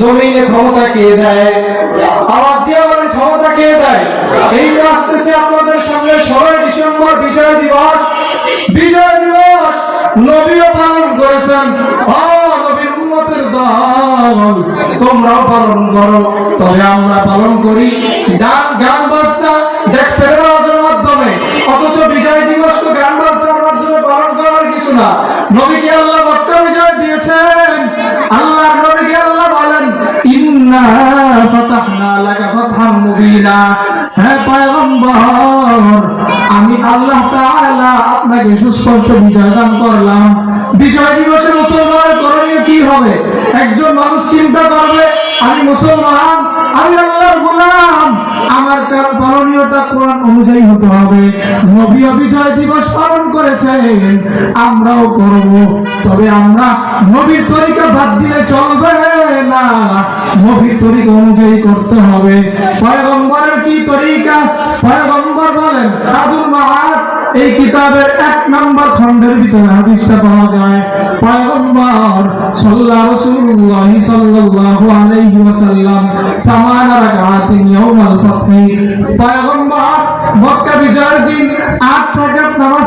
জমিনে ক্ষমতা কে দেয়? আওয়াজ দিয়ে বলেন, ক্ষমতা কে দেয়? এই আসতেছে আপনাদের সামনে ষোলোই ডিসেম্বর, বিজয় দিবস। বিজয় দিবস নবীও পালন করেছেন। তোমরাও পালন করো। তবে আমরা পালন করি। গান গান বাজনা দেখ সেরেনাজের মাধ্যমে? অথচ বিজয় দিবস তো গান বাজনার মাধ্যমে পালন করার কিছু না। নবীকে আল্লাহ মক্কা বিজয় দিয়েছেন। আমি আল্লাহ আপনাকে সুস্পষ্ট বিজয় দান করলাম। বিজয় দিবসে মুসলমানের করণীয় কি হবে? একজন মানুষ চিন্তা করবে, আমি মুসলমান, আমি আল্লাহর গোলাম। আমার তার পালনীয়তা কোরআন অনুযায়ী হতে হবে। নবী বিজয় দিবস পালন করেছেন, আমরাও করব। তবে আমরা নবীর তরিকা বাদ দিলে চলবে না। নবীর তরিকা অনুযায়ী করতে হবে। পয়গম্বরের কি তরিকা? পয়গম্বর বলেন, আবুল মাহাত এই কিতাবের এক নম্বর খণ্ডের ভিতরে হাদিসটা পাওয়া যায়। পয়গম্বর সাল্লাল্লাহু রাসূলুল্লাহ সাল্লাল্লাহু আলাইহি ওয়াসাল্লাম, সামানা রাকাতিন ইয়াউমাল ফাতহি পয়গম্বর মক্কা বিজয়ের দিন আট রাকাত নামাজ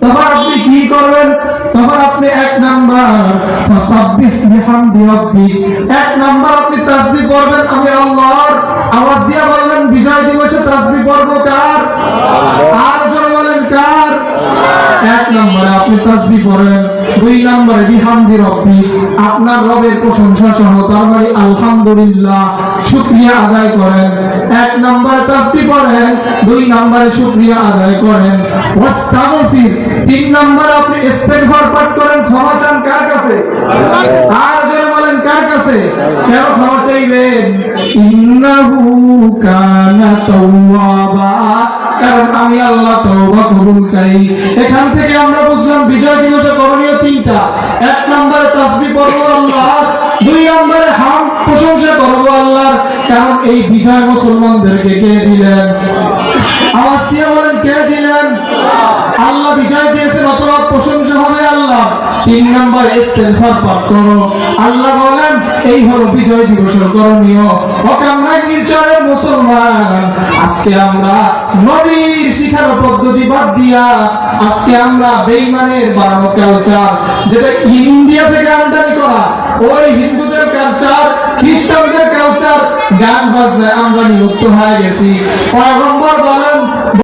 তখন আপনি কি করবেন? তখন আপনি এক নাম্বার এক নাম্বার আপনি তাসবিহ করবেন আমি আল্লাহর আওয়াজ দিয়ে বলবেন বিজয় দিবসে তাসবিহ করব কার? আর বলেন কার? এক নাম্বার আপনি তাসবিহ পড়েন। দুই নম্বরে, বিহামদি রাব্বিক আপনার রবের প্রশংসা সহ, তার মানে আলহামদুলিল্লাহ, শুকরিয়া আদায় করেন। এক নম্বরে তাসবিহ পড়েন, দুই নম্বরে শুকরিয়া আদায় করেন। ওয়াস্তাগফির। তিন নম্বরে আপনি ইস্তেগফার পাঠ করেন, ক্ষমা চান কার কাছে? আর বলেন, কার কাছে? কেন ক্ষমা চাইবেন? ইন্নাহু কানা তাওয়াবা। কারণ আমি আল্লাহ তওবা কবুলকারী এখান থেকে আমরা বুঝলাম বিজয় করণীয় তিনটা। এক নম্বরে পড়ব আল্লাহ দুই নম্বরে হাম প্রশংসা কারণ এই বিজয় মুসলমানদেরকে কে দিলেন? আওয়াজ দিয়ে বলেন, কে দিলেন? আল্লাহ বিজয় দিয়েছেন, অথবা প্রশংসা হবে আল্লাহ। তিন নম্বর পাঠ করো। আল্লাহ বলেন, এই হলো বিজয় দিবসের করণীয়। অকামরাই নির্চয় মুসলমান। আজকে আমরা নবীর শিখানো পদ্ধতি বাদ দিয়া আজকে আমরা বেইমানের বানানো কালচার যেটা ইন্ডিয়া থেকে আমদানি করা, ওই হিন্দুদের কালচার খ্রিস্টানদের কালচার গান বাজনায় আমরা নিযুক্ত হয়ে গেছি। পয়গম্বর বলেন